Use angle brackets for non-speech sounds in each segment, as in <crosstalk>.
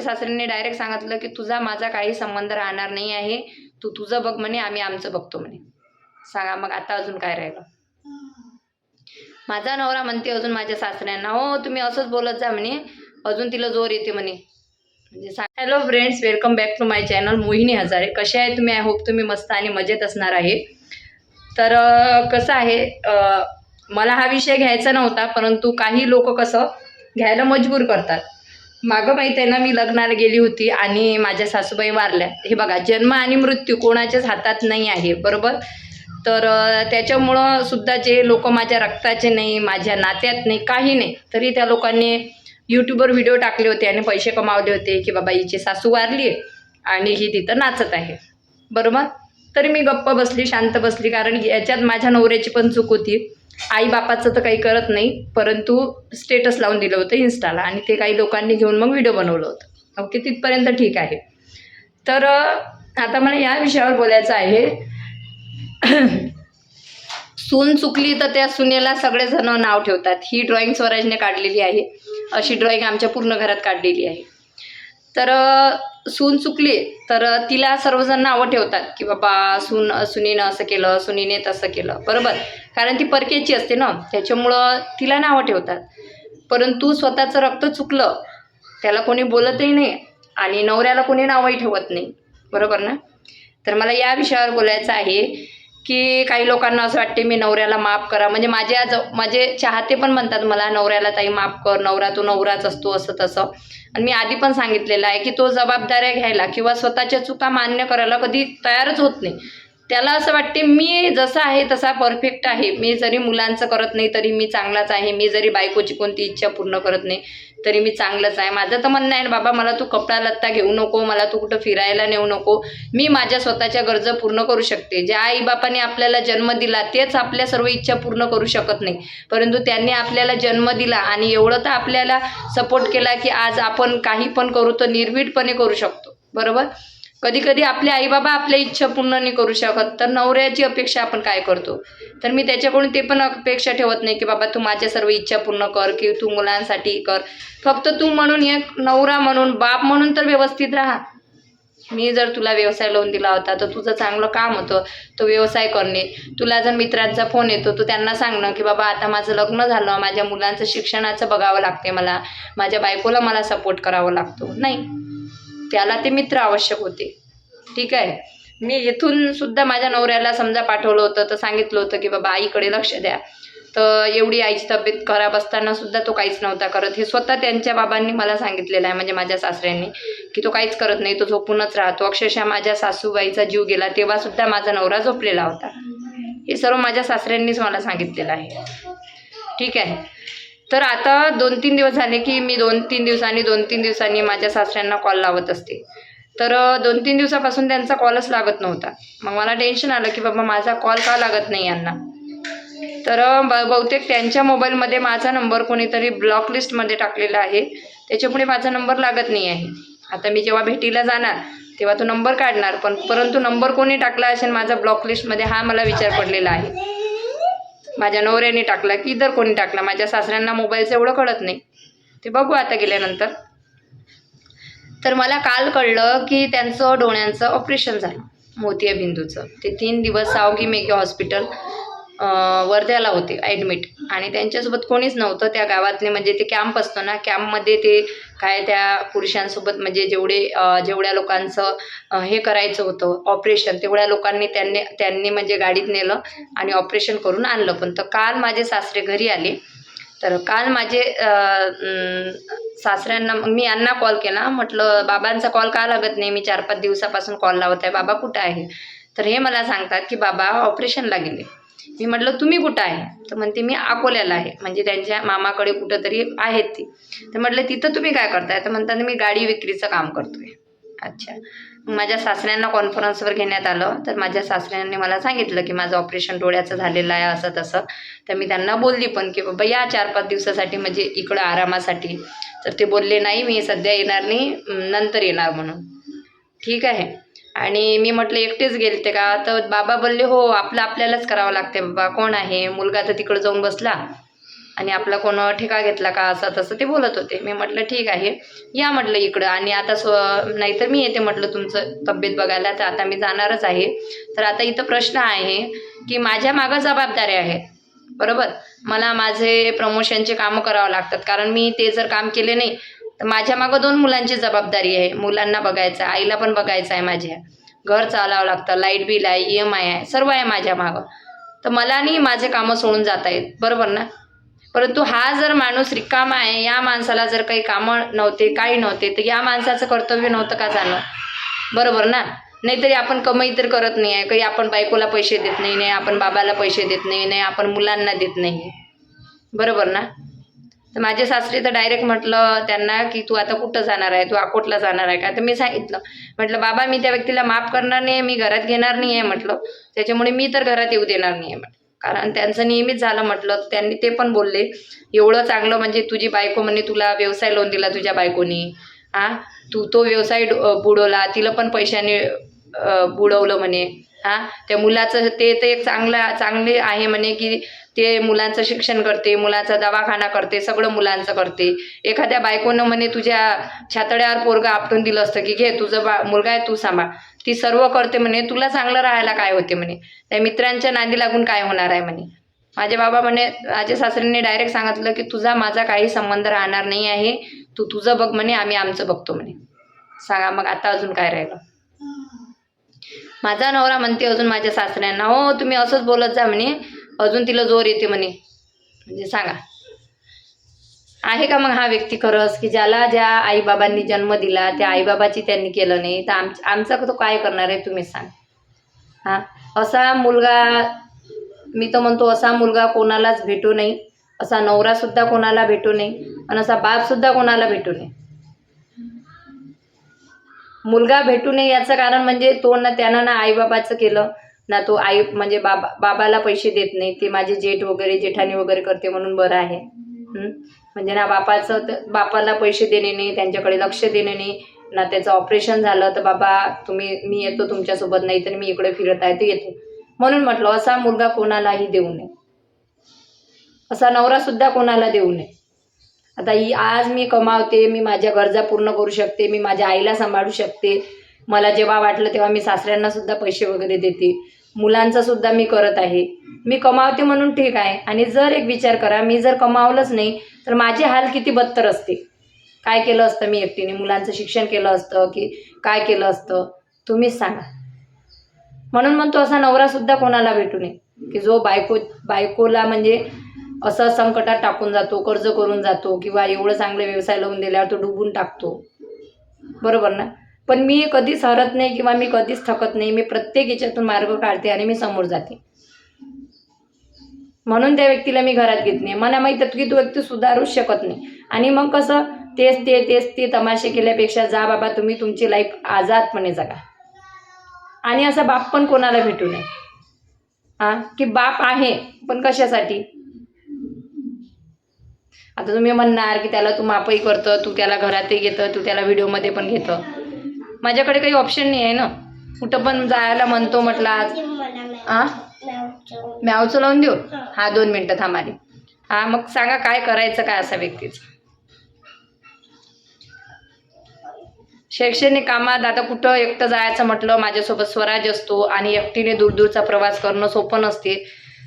सासऱ्यांनी direct सांगितलं की तुझा माझा काही संबंध राहणार नाही आहे. तू तुझं बघ म्हणे आम्ही आमचं बघतो म्हणे. सांगा मग आता अजून काय राहिलं? माझा नवरा म्हणते अजून माझ्या सासऱ्यांना हो तुम्ही असंच बोलत जा म्हणे. अजून तिला जोर येते म्हणे. म्हणजे hello friends welcome back to my channel Mohini Hazare. कसे आहे तुम्ही? आय होप तुम्ही मस्त आणि मजेत असणार आहे. तर कसं आहे मला हा विषय घ्यायचा नव्हता परंतु काही लोक कसं घ्यायला मजबूर करतात. मागं माहीत आहे ना मी लग्नाला गेली होती आणि माझ्या सासूबाई वारल्या. हे बघा जन्म आणि मृत्यू कोणाच्याच हातात नाही आहे बरोबर? तर त्याच्यामुळं सुद्धा जे लोक माझ्या रक्ताचे नाही माझ्या नात्यात नाही काही नाही तरी त्या लोकांनी यूट्यूबवर व्हिडिओ टाकले होते आणि पैसे कमावले होते की बाबा हिची सासू वारली आणि ही तिथं नाचत आहे बरोबर? तरी मी गप्प बसली शांत बसली कारण याच्यात माझ्या नवऱ्याची पण चूक होती. आई बापाचं तर काही करत नाही परंतु स्टेटस लावून दिलं होतं इन्स्टाला आणि ते काही लोकांनी घेऊन मग व्हिडिओ बनवलं होतं. ओके तिथपर्यंत ठीक आहे. तर आता मला या विषयावर बोलायचं आहे. <clears throat> सून चुकली तर त्या सुनेला सगळेजण नाव ठेवतात. ही ड्रॉइंग स्वराजने काढलेली आहे. अशी ड्रॉइंग आमच्या पूर्ण घरात काढलेली आहे. तर सून चुकली तर तिला सर्वजण नावं ठेवतात की बाबा सून सुनीनं असं केलं सुनीने तसं केलं. बरोबर? कारण ती परकेची असते ना? त्याच्यामुळं तिला नावं ठेवतात. परंतु स्वतःचं रक्त चुकलं त्याला कोणी बोलतही नाही आणि नवऱ्याला कोणी नावही ठेवत नाही. बरोबर ना? तर मला या विषयावर बोलायचं आहे. की काही लोकांना असं वाटते मी नवऱ्याला माफ करा. म्हणजे माझ्या ज माझे चाहते पण म्हणतात मला नवऱ्याला ताई माफ कर नवरा तो नवराच असतो असं तसं. आणि मी आधी पण सांगितलेलं आहे की तो जबाबदाऱ्या घ्यायला किंवा स्वतःच्या चुका मान्य करायला कधी तयारच होत नाही. त्याला असं वाटते मी जसा आहे तसा परफेक्ट आहे. मी जरी मुलांचं करत नाही तरी मी चांगलाच आहे. मी जरी बायकोची कोणती इच्छा पूर्ण करत नाही तरी मी चांगलंच आहे. माझं तर म्हणणं आहे बाबा मला तू कपडा लत्ता घेऊ नको मला तू कुठं फिरायला नेऊ नको. मी माझ्या स्वतःच्या गरजा पूर्ण करू शकते. ज्या आईबापाने आपल्याला जन्म दिला तेच आपल्या सर्व इच्छा पूर्ण करू शकत नाही. परंतु त्यांनी आपल्याला जन्म दिला आणि एवढं तर आपल्याला सपोर्ट केला की आज आपण काही पण करू तर निर्भीडपणे करू शकतो. बरोबर? कधी कधी आपले आईबाबा आपल्या इच्छा पूर्ण नाही करू शकत. तर नवऱ्याची अपेक्षा आपण काय करतो? तर मी त्याच्याकडून ते पण अपेक्षा ठेवत नाही की बाबा तू माझ्या सर्व इच्छा पूर्ण कर की तू मुलांसाठी कर. फक्त तू म्हणून एक नवरा म्हणून बाप म्हणून तर व्यवस्थित राहा. मी जर तुला व्यवसाय लावून दिला होता तर तुझं चांगलं काम होतं. तो व्यवसाय करणे. तुला जर मित्रांचा फोन येतो तो त्यांना सांगणं की बाबा आता माझं लग्न झालं माझ्या मुलांचं शिक्षणाचं बघावं लागते मला. माझ्या बायकोला मला सपोर्ट करावा लागतो. नाही. त्याला ते मित्र आवश्यक होते. ठीक आहे? मी इथून सुद्धा माझ्या नवऱ्याला समजा पाठवलं होतं तर सांगितलं होतं की बाबा आईकडे लक्ष द्या. तर एवढी आईची तब्येत खराब असताना सुद्धा तो काहीच नव्हता करत. हे स्वतः त्यांच्या बाबांनी मला सांगितलेलं आहे म्हणजे माझ्या सासऱ्यांनी की तो काहीच करत नाही तो झोपूनच राहतो. अक्षरशः माझ्या सासूबाईचा जीव गेला तेव्हा सुद्धा माझा नवरा झोपलेला होता. हे सर्व माझ्या सासऱ्यांनीच मला सांगितलेलं आहे. ठीक आहे? तर आता दोन तीन दिवस झाले की मी दोन तीन दिवसांनी दोन तीन दिवसांनी माझ्या सासऱ्यांना कॉल लावत असते. तर दोन तीन दिवसापासून त्यांचा कॉलच लागत नव्हता. मग मला टेन्शन आलं की बाबा माझा कॉल का लागत नाही यांना? तर ब- बहुतेक त्यांच्या मोबाईलमध्ये माझा नंबर कोणीतरी ब्लॉक लिस्टमध्ये टाकलेला आहे. त्याच्यामुळे माझा नंबर लागत नाही आहे. आता मी जेव्हा भेटीला जाणार तेव्हा तो नंबर काढणार पण परंतु नंबर कोणी टाकला असेल माझा ब्लॉक लिस्टमध्ये हा मला विचार पडलेला आहे. माझ्या नवऱ्याने टाकला की इतर कोणी टाकला. माझ्या सासऱ्यांना मोबाईलचं एवढं कळत नाही. ते बघू आता गेल्यानंतर. तर मला काल कळलं की त्यांचं डोळ्यांचं ऑपरेशन झालं. मोतियाबिंदूचं ते तीन दिवस सावगी मेघे हॉस्पिटल वर्ध्याला होते ॲडमिट आणि त्यांच्यासोबत कोणीच नव्हतं त्या गावातले म्हणजे ते कॅम्प असतो ना कॅम्पमध्ये ते काय त्या पुरुषांसोबत म्हणजे जेवढे जेवढ्या लोकांचं हे करायचं होतं ऑपरेशन तेवढ्या लोकांनी त्यांनी त्यांनी म्हणजे गाडीत नेलं आणि ऑपरेशन करून आणलं. पण तर काल माझे सासरे घरी आले. तर काल माझे सासऱ्यांना मग मी यांना कॉल केला. म्हटलं बाबांचा कॉल का लागत नाही? मी चार पाच दिवसापासून कॉल लावत आहे. बाबा कुठं आहे? तर हे मला सांगतात की बाबा ऑपरेशनला गेले. मी म्हटलं तुम्ही कुठं आहे? तर म्हणते मी अकोल्याला आहे. म्हणजे त्यांच्या मामाकडे कुठंतरी आहेत ती. तर म्हटलं तिथं तुम्ही काय करताय? तर म्हणतात मी गाडी विक्रीचं काम करतोय. अच्छा. माझ्या सासऱ्यांना कॉन्फरन्सवर घेण्यात आलं. तर माझ्या सासऱ्यांनी मला सांगितलं की माझं ऑपरेशन डोळ्याचं झालेलं आहे असं तसं. तर मी त्यांना बोलली पण की बाबा या चार पाच दिवसासाठी म्हणजे इकडं आरामासाठी. तर ते बोलले नाही मी सध्या येणार नाही नंतर येणार म्हणून. ठीक आहे. आणि मी म्हटलं एकटेच गेलते का? तर बाबा बोलले हो आपलं आपल्यालाच करावं लागते बाबा. कोण आहे? मुलगा तर तिकडं जाऊन बसला. आणि आपला कोण ठेका घेतला का? असं तसं ते बोलत होते. मी म्हटलं ठीक आहे. या म्हटलं इकडं. आणि आता स्व नाहीतर मी येते म्हटलं तुमचं तब्येत बघायला. तर आता मी जाणारच आहे. तर आता इथं प्रश्न आहे की माझ्या मागं जबाबदारी आहे बरोबर? मला माझे प्रमोशनचे कामं करावं लागतात. कारण मी ते जर काम केले नाही तर माझ्या मागं दोन मुलांची जबाबदारी आहे. मुलांना बघायचं आईला पण बघायचं आहे माझ्या. घर चालावं लागतं लाइट बिल आहे ई एम आय आहे सर्व आहे माझ्या मागं. तर मला नाही माझे कामं सोडून जाता येत बरोबर ना? परंतु हा जर माणूस रिकामा आहे या माणसाला जर काही कामं नव्हते काही नव्हते तर या माणसाचं कर्तव्य नव्हतं का जाणं? बरोबर ना? नाहीतरी आपण कमाई तर करत नाही आहे. काही आपण बायकोला पैसे देत नाही नाही आपण बाबाला पैसे देत नाही नाही आपण मुलांना देत नाही बरोबर ना? तर माझे सासरे तर डायरेक्ट म्हटलं त्यांना की तू आता कुठं जाणार आहे? तू अकोटला जाणार आहे का? तर मी सांगितलं. म्हटलं बाबा मी त्या व्यक्तीला माफ करणार नाही मी घरात घेणार नाही आहे म्हटलं. त्याच्यामुळे मी तर घरात येऊ देणार नाही आहे म्हटलं. कारण त्यांचं नेहमीच झालं म्हटलं. त्यांनी ते पण बोलले एवढं चांगलं म्हणजे तुझी बायको म्हणे तुला व्यवसाय लोन दिला तुझ्या बायकोनी. हां तू तो व्यवसाय डो- बुडवला तिला पण पैशाने बुडवलं म्हणे. हां त्या मुलाचं ते ते एक चांगलं चांगले आहे म्हणे की ते मुलांचं शिक्षण करते मुलाचा दवाखाना करते सगळं मुलांचं करते. एखाद्या बायकोनं म्हणे तुझ्या छातड्यावर पोरगा आपटून दिलं असतं की घे तुझं बा मुलगा आहे तू सांभाळ. ती सर्व करते म्हणे तुला चांगलं राहायला काय होते? म्हणे. त्या मित्रांच्या नादी लागून काय होणार आहे? म्हणे. माझे बाबा म्हणे माझ्या सासऱ्यांनी डायरेक्ट सांगितलं की तुझा माझा काही संबंध राहणार नाही आहे. तू तुझं बघ म्हणे आम्ही आमचं बघतो म्हणे. सांगा मग आता अजून काय राहिलं? माझा नवरा म्हणते अजून माझ्या सासऱ्यांना हो तुम्ही असंच बोलत जा म्हणे. अजून तिला जोर येते म्हणे. म्हणजे सांगा. आहे का मग हा व्यक्ती खरंच की ज्याला ज्या आईबाबांनी जन्म दिला त्या आईबाबाची त्यांनी केलं नाही तर आम आमचा तो काय करणार आहे तुम्ही सांग. हां? असा मुलगा मी तर म्हणतो असा मुलगा कोणालाच भेटू नाही असा नवरासुद्धा कोणाला भेटू नाही आणि असा बापसुद्धा कोणाला भेटू नये. मुलगा भेटू नये याचं कारण म्हणजे तो ना त्यानं ना आईबाबाचं केलं ना तो आई म्हणजे बाबा बाबाला पैसे देत नाही ते माझे जेठ वगैरे जेठाणी वगैरे करते म्हणून बरं आहे. म्हणजे ना बापाचं तर बापाला पैसे देणे नाही त्यांच्याकडे लक्ष देणे नाही. ना त्याचं ऑपरेशन झालं तर बाबा तुम्ही मी येतो तुमच्यासोबत नाही तर मी इकडे फिरत आहे तर येतो. म्हणून म्हटलं असा मुलगा कोणालाही देऊ नये. असा नवरासुद्धा कोणाला देऊ नये. आता ही आज मी कमावते मी माझ्या गरजा पूर्ण करू शकते मी माझ्या आईला सांभाळू शकते. मला जेव्हा वाटलं तेव्हा मी सासऱ्यांना सुद्धा पैसे वगैरे देते. मुलांचं सुद्धा मी करत आहे. मी कमावते म्हणून ठीक आहे. आणि जर एक विचार करा मी जर कमावलंच नाही तर माझे हाल किती बत्तर असते. काय केलं असतं मी एकटीने? मुलांचं शिक्षण केलं असतं की काय केलं असतं? तुम्हीच सांगा. म्हणून म्हणतो असा नवरासुद्धा कोणाला भेटू नये. की जो बायको बायकोला म्हणजे असं संकटात टाकून जातो कर्ज करून जातो किंवा एवढं चांगले व्यवसाय लावून दिल्यावर तो डुबून टाकतो. बरोबर ना? पण मी कधीच हरत नाही किंवा मी कधीच थकत नाही. मी प्रत्येक याच्यातून मार्ग काढते आणि मी समोर जाते. म्हणून त्या व्यक्तीला मी घरात घेत नाही. मला माहीत की तो व्यक्ती सुधारूच शकत नाही. आणि मग कसं? तेच ते तेच ते तमाशे केल्यापेक्षा जा बाबा तुम्ही तुमची लाईफ आजादपणे जगा. आणि असा बाप पण कोणाला भेटू नये. हां? की बाप आहे पण कशासाठी? आता तुम्ही म्हणणार की त्याला तू मापही करतं तू त्याला घरातही घेतं तू त्याला व्हिडिओमध्ये पण घेतं. माझ्याकडे काही ऑप्शन नाही आहे ना. कुठं पण जायला म्हणतो म्हटलं आज हां म्यावचं लावून देऊ? हा दोन मिनटं थांबाली हा मग सांगा काय करायचं काय असा व्यक्तीचं. शैक्षणिक कामात आता कुठं एकटं जायचं म्हटलं माझ्यासोबत स्वराज असतो आणि एकटीने दूरदूरचा प्रवास करणं सोपं नसते.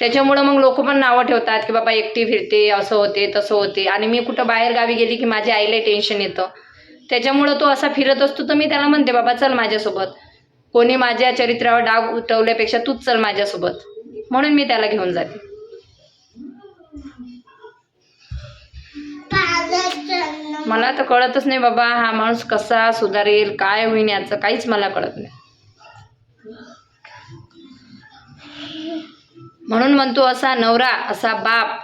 त्याच्यामुळं मग लोक पण नावं ठेवतात की बाबा एकटी फिरते असं होते तसं होते. आणि मी कुठं बाहेर गावी गेली की माझ्या आईला टेन्शन येतं. त्याच्यामुळं तो असा फिरत असतो तर मी त्याला म्हणते बाबा चल माझ्यासोबत. कोणी माझ्या चरित्रावर डाग उठवल्यापेक्षा तूच चल माझ्यासोबत. म्हणून मी त्याला घेऊन जाते. मला तर कळतच नाही बाबा हा माणूस कसा सुधारेल काय होईन याचं काहीच मला कळत नाही. म्हणून म्हणतो असा नवरा असा बाप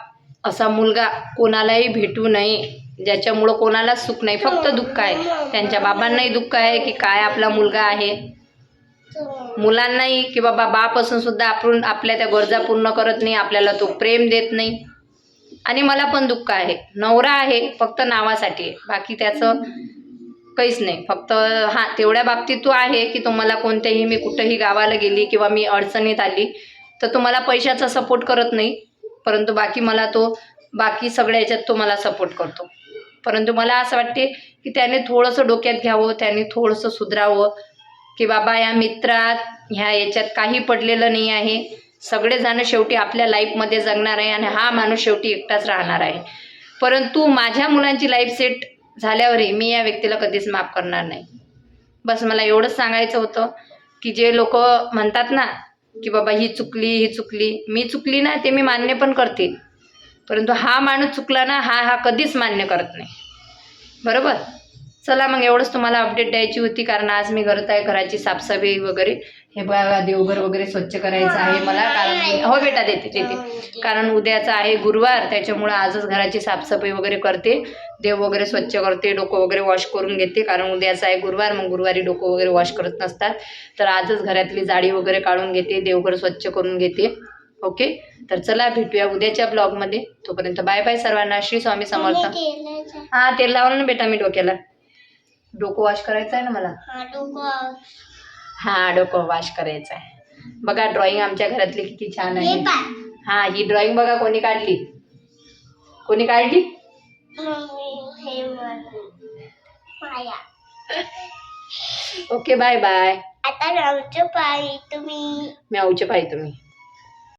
असा मुलगा कोणालाही भेटू नये. ज्याच्यामुळं कोणालाच सुख नाही. फक्त दुःख आहे. त्यांच्या बाबांनाही दुःख आहे की काय आपला मुलगा आहे. मुलांनाही की बाबा बाप असून सुद्धा आपण आपल्या त्या गरजा पूर्ण करत नाही. आपल्याला तो प्रेम देत नाही. आणि मला पण दुःख आहे. नवरा आहे फक्त नावासाठी आहे. बाकी त्याचं काहीच नाही. फक्त हां तेवढ्या बाबतीत तो आहे की तुम्हाला कोणत्याही मी कुठंही गावाला गेली किंवा मी अडचणीत आली तर तो मला पैशाचा सपोर्ट करत नाही. परंतु बाकी मला तो बाकी सगळ्या याच्यात तो मला सपोर्ट करतो. परंतु मला असं वाटते की त्याने थोडंसं डोक्यात घ्यावं त्याने थोडंसं सुधरावं की बाबा या मित्रात ह्या याच्यात काही पडलेलं नाही आहे. सगळेजण शेवटी आपल्या लाईफमध्ये जगणार आहे आणि हा माणूस शेवटी एकटाच राहणार आहे. परंतु माझ्या मुलांची लाईफ सेट झाल्यावरही मी या व्यक्तीला कधीच माफ करणार नाही. बस मला एवढंच सांगायचं होतं की जे लोक म्हणतात ना की बाबा ही चुकली ही चुकली मी चुकली ना ते मी मान्य पण करते. परंतु हा माणूस चुकला ना हा हा कधीच मान्य करत नाही. बरोबर? चला मग एवढंच तुम्हाला अपडेट द्यायची होती कारण आज मी करत आहे घराची साफसफाई वगैरे. हे बघा देवघर वगैरे स्वच्छ करायचं आहे मला कारण हो बेटा देते देते. कारण उद्याचा आहे गुरुवार त्याच्यामुळं आजच घराची साफसफाई वगैरे करते. देव वगैरे स्वच्छ करते डोकं वगैरे वॉश करून घेते कारण उद्याचा आहे गुरुवार मग गुरुवारी डोकं वगैरे वॉश करत नसतात. तर आजच घरातली जाडी वगैरे काढून घेते देवघर स्वच्छ करून घेते. ओके? तर चला भेटूया उद्याच्या ब्लॉगमध्ये. तोपर्यंत बाय बाय सर्वांना. श्री स्वामी समर्थ. हा तेल लावलं ना बेटा मी डोक्याला. डोकं वॉश करायचं आहे ना मला? हा डोकं वॉश करायचं आहे बघा ड्रॉइंग आमच्या घरातली किती छान आहे. हा ही ड्रॉइंग बघा कोणी काढली. कोणी काढली? Okay bye bye. आता पाय तुम्ही. म्याऊचे पाय तुम्ही.